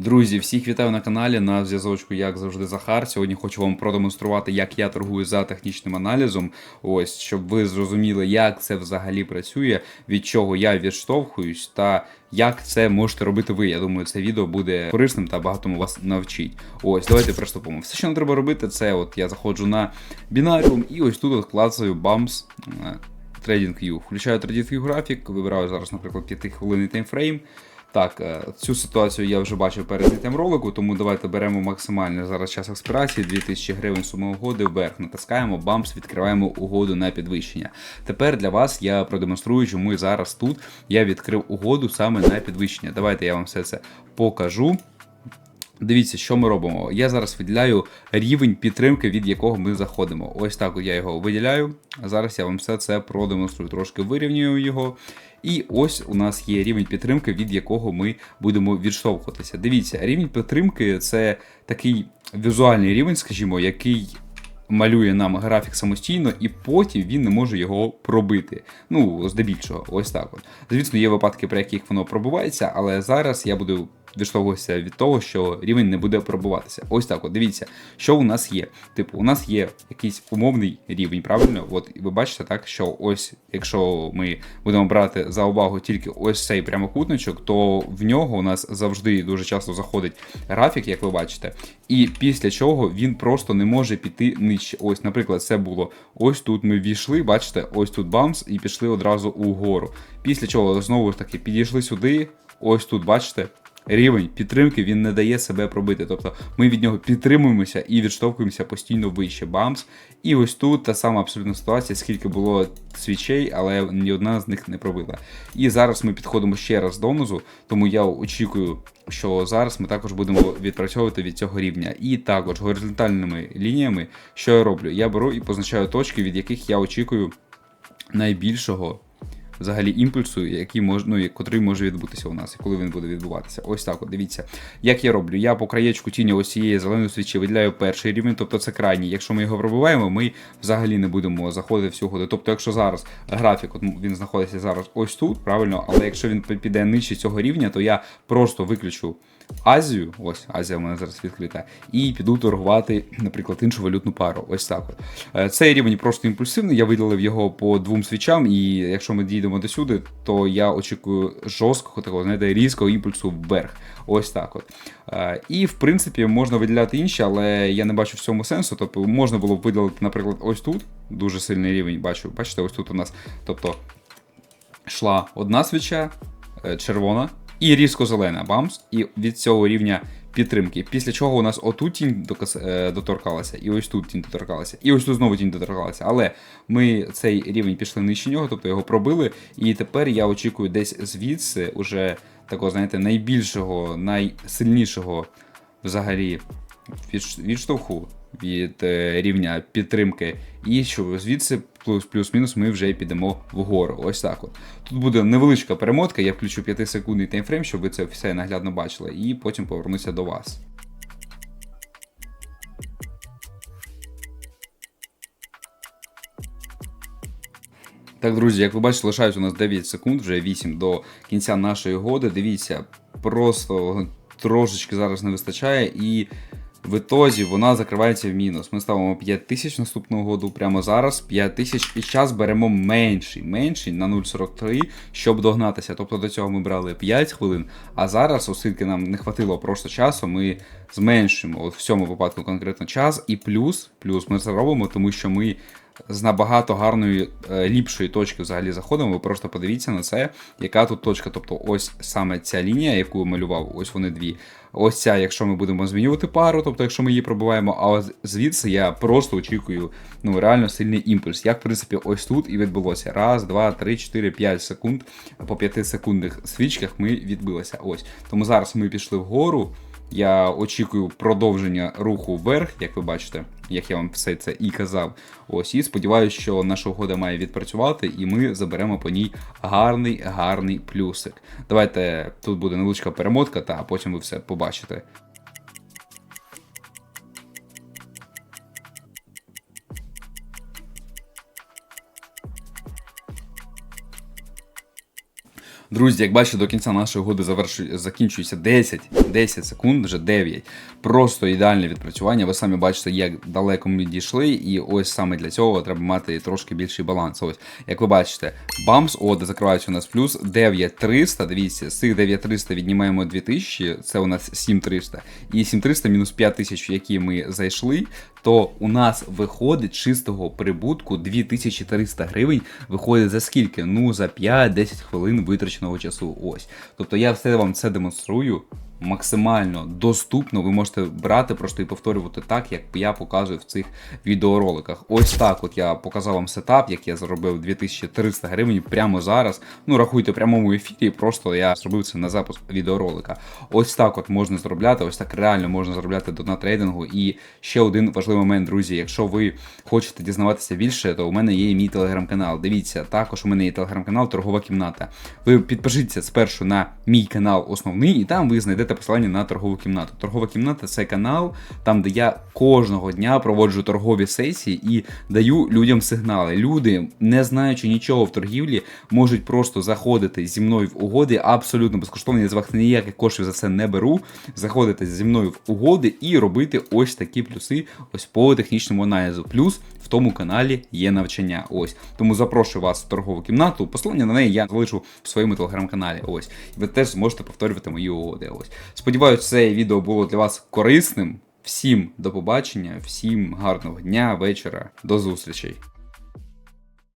Друзі, всіх вітаю на каналі. На зв'язочку, як завжди, Захар. Сьогодні хочу вам продемонструвати, як я торгую за технічним аналізом. Ось щоб ви зрозуміли, як це взагалі працює, від чого я відштовхуюсь, та як це можете робити ви. Я думаю, це відео буде корисним та багатому вас навчить. Ось, давайте приступимо. Все, що нам треба робити, це от я заходжу на бінаріум і ось тут от клацаю BAMS. е, TradingView. Включаю TradingView графік, вибираю зараз, наприклад, 5 хвилинний таймфрейм. Так, е, цю ситуацію я вже бачив перед зняттям ролику, тому давайте беремо максимальний зараз час експірації, 2000 гривень суми угоди вверх, натискаємо бамс, відкриваємо угоду на підвищення. Тепер для вас я продемонструю, чому зараз тут я відкрив угоду саме на підвищення. Давайте я вам все це покажу. Дивіться, що ми робимо. Я зараз виділяю рівень підтримки, від якого ми заходимо. Ось так от я його виділяю. Зараз я вам все це продемонструю. Трошки вирівнюю його. І ось у нас є рівень підтримки, від якого ми будемо відштовхуватися. Дивіться, рівень підтримки це такий візуальний рівень, скажімо, який. Малює нам графік самостійно, і потім він не може його пробити. Ну, здебільшого, ось так. От. Звісно, є випадки, при яких воно пробувається, але зараз я буду відштовхуватися від того, що рівень не буде пробуватися. Ось так. От дивіться, що у нас є. Типу, у нас є якийсь умовний рівень, правильно? От ви бачите, так, що ось, якщо ми будемо брати за увагу тільки ось цей прямокутничок, то в нього у нас завжди дуже часто заходить графік, як ви бачите, і після чого він просто не може піти нижче. Ось, наприклад, це було ось тут ми війшли, бачите, ось тут бамс, і пішли одразу угору. Після чого знову ж таки підійшли сюди, ось тут, бачите. Рівень підтримки він не дає себе пробити. Тобто ми від нього підтримуємося і відштовхуємося постійно вище бамс. І ось тут та сама абсолютна ситуація, скільки було свічей, але ні одна з них не пробила. І зараз ми підходимо ще раз донизу, тому я очікую, що зараз ми також будемо відпрацьовувати від цього рівня. І також горизонтальними лініями, що я роблю? Я беру і позначаю точки, від яких я очікую найбільшого взагалі імпульсу, який мож, ну, котрий може відбутися у нас, і коли він буде відбуватися. Ось так. от, Дивіться, як я роблю. Я по краєчку тіні ось цієї зеленої свічі виділяю перший рівень, тобто це крайній. Якщо ми його пробиваємо, ми взагалі не будемо заходити в цю угоду. Тобто, якщо зараз графік, от він знаходиться зараз ось тут, правильно, але якщо він піде нижче цього рівня, то я просто виключу. Азію, ось Азія в мене зараз відкрита, і піду торгувати, наприклад, іншу валютну пару. Ось так. Е, Цей рівень просто імпульсивний. Я виділив його по двом свічам, і якщо ми дійдемо до сюди, то я очікую жорсткого такого, знаєте, різкого імпульсу вверх. Ось так. от. Е, І в принципі можна виділяти інші, але я не бачу в цьому сенсу. Тобто можна було б виділити, наприклад, ось тут. Дуже сильний рівень. Бачу, бачите, ось тут у нас. Тобто йшла одна свіча, е, червона і різко зелена бамс, і від цього рівня підтримки. Після чого у нас отут тінь е, доторкалася, і ось тут тінь доторкалася, і ось тут знову тінь доторкалася. Але ми цей рівень пішли нижче нього, тобто його пробили. І тепер я очікую десь звідси уже такого, знаєте, найбільшого, найсильнішого взагалі відш- відштовху від е, рівня підтримки, і що звідси плюс плюс-мінус ми вже підемо вгору. Ось так. От тут буде невеличка перемотка. Я включу 5 секундний таймфрейм, щоб ви це все наглядно бачили, і потім повернуся до вас. Так, друзі, як ви бачите, лишається у нас 9 секунд, вже 8 до кінця нашої годи. Дивіться, просто трошечки зараз не вистачає, і в ітозі вона закривається в мінус. Ми ставимо 5 тисяч наступного году прямо зараз. 5 тисяч і час беремо менший, менший на 0,43, щоб догнатися. Тобто до цього ми брали 5 хвилин. А зараз, оскільки нам не хватило просто часу, ми зменшуємо от в цьому випадку конкретно час. І плюс, плюс ми це робимо, тому що ми з набагато гарної, е, ліпшої точки взагалі заходимо. Ви просто подивіться на це, яка тут точка. Тобто, ось саме ця лінія, яку я малював, ось вони дві. Ось ця, якщо ми будемо змінювати пару, тобто, якщо ми її пробиваємо, а звідси я просто очікую ну, реально сильний імпульс. Як, в принципі, ось тут і відбулося. Раз, два, три, чотири, п'ять секунд. По 5 секундних свічках ми відбилися. Ось. Тому зараз ми пішли вгору. Я очікую продовження руху вверх, як ви бачите, як я вам все це і казав. Ось, і сподіваюся, що наша угода має відпрацювати, і ми заберемо по ній гарний, гарний плюсик. Давайте тут буде невеличка перемотка, та потім ви все побачите. Друзі, як бачите, до кінця нашої угоди закінчується 10, 10 секунд, вже 9. Просто ідеальне відпрацювання. Ви самі бачите, як далеко ми дійшли, і ось саме для цього треба мати трошки більший баланс. Ось, як ви бачите, бамс, от закривається у нас плюс 9300. Дивіться, з цих 9300 віднімаємо 2000, це у нас 7300. І 7300 мінус 5000, в які ми зайшли, то у нас виходить чистого прибутку 2300 гривень. Виходить за скільки? Ну за 5-10 хвилин витраченого часу. Ось. Тобто я все вам це демонструю. Максимально доступно, ви можете брати просто і повторювати так, як я показую в цих відеороликах. Ось так, от я показав вам сетап, як я заробив 2300 гривень прямо зараз. Ну рахуйте прямому ефірі, просто я зробив це на запуск відеоролика. Ось так от можна заробляти, ось так реально можна заробляти до трейдингу. І ще один важливий момент, друзі. Якщо ви хочете дізнаватися більше, то у мене є мій телеграм-канал. Дивіться, також у мене є телеграм-канал Торгова кімната. Ви підпишіться спершу на мій канал основний, і там ви знайдете посилання на торгову кімнату. Торгова кімната це канал, там, де я кожного дня проводжу торгові сесії і даю людям сигнали. Люди, не знаючи нічого в торгівлі, можуть просто заходити зі мною в угоди абсолютно безкоштовно. Я з вас ніяких коштів за це не беру. Заходити зі мною в угоди і робити ось такі плюси, ось по технічному аналізу. Плюс в тому каналі є навчання. Ось тому запрошую вас в торгову кімнату. Посилання на неї я залишу в своєму телеграм-каналі. Ось і ви теж зможете повторювати мої угоди. Ось сподіваюся, це відео було для вас корисним. Всім до побачення, всім гарного дня, вечора, до зустрічей.